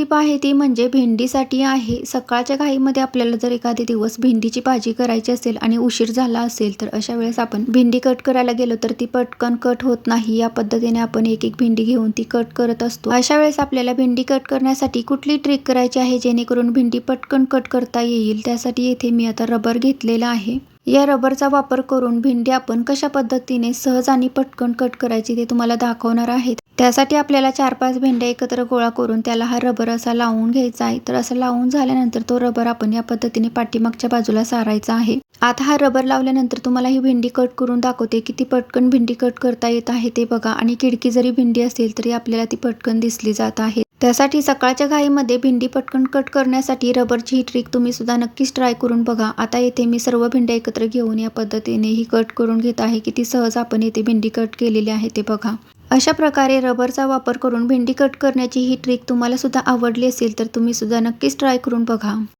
टीप आहे ती म्हणजे भेंडीसाठी आहे. सकाळच्या घाईमध्ये आपल्याला जर एखादी दिवस भेंडीची भाजी करायची असेल आणि उशीर झाला असेल तर अशा वेळेस आपण भेंडी कट करायला गेलो तर ती पटकन कट होत नाही. या पद्धतीने आपण एक एक भेंडी घेऊन ती कट करत असतो. अशा वेळेस आपल्याला भेंडी कट करण्यासाठी कुठली ट्रिक करायची आहे जेणेकरून भेंडी पटकन कट करता येईल? त्यासाठी येथे मी आता रबर घेतलेला आहे. या रबरचा वापर करून भेंडी आपण कशा पद्धतीने सहज आणि पटकन कट करायची ते तुम्हाला दाखवणार आहे त्यासाठी आपल्याला चार पाच भेंड्या एकत्र गोळा करून त्याला हा रबर असा लावून घ्यायचा आहे. तर असं लावून झाल्यानंतर तो रबर आपण या पद्धतीने पाठीमागच्या बाजूला सारायचा आहे. आता हा रबर लावल्यानंतर तुम्हाला ही भेंडी कट करून दाखवते किती पटकन भेंडी कट करता येत आहे ते बघा. आणि खिडकी जरी भेंडी असेल तरी आपल्याला ती पटकन दिसली जात आहे. त्यासाठी सकाळच्या घाईमध्ये भेंडी पटकन कट करण्यासाठी रबरची ही ट्रिक तुम्ही सुद्धा नक्कीच ट्राय करून बघा. आता येथे मी सर्व भेंड्या एकत्र घेऊन या पद्धतीने ही कट करून घेत आहे. किती सहज आपण येथे भेंडी कट केलेली आहे ते बघा. अशा प्रकारे रबरचा वापर करून भेंडी कट करण्याची ही ट्रिक तुम्हाला सुद्धा आवडली असेल तर तुम्ही सुद्धा नक्कीच ट्राय करून बघा.